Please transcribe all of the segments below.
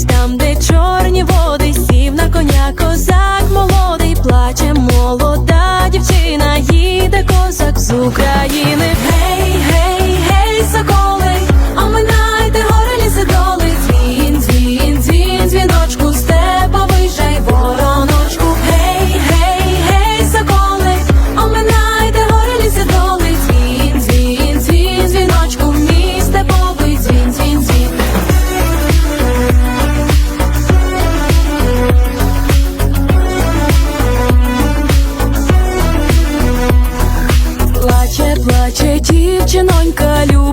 десь там, де чорні води, сів на коня козак молодий, плаче молода дівчина, їде козак зук. дівчинонька любить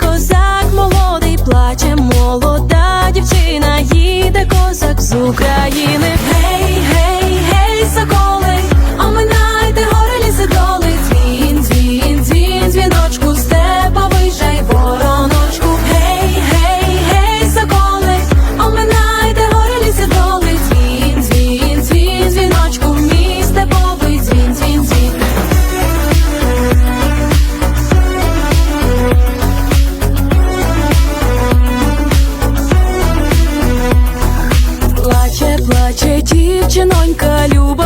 козак молодий плаче, молода дівчина їде козак з України. дівчинонька люба.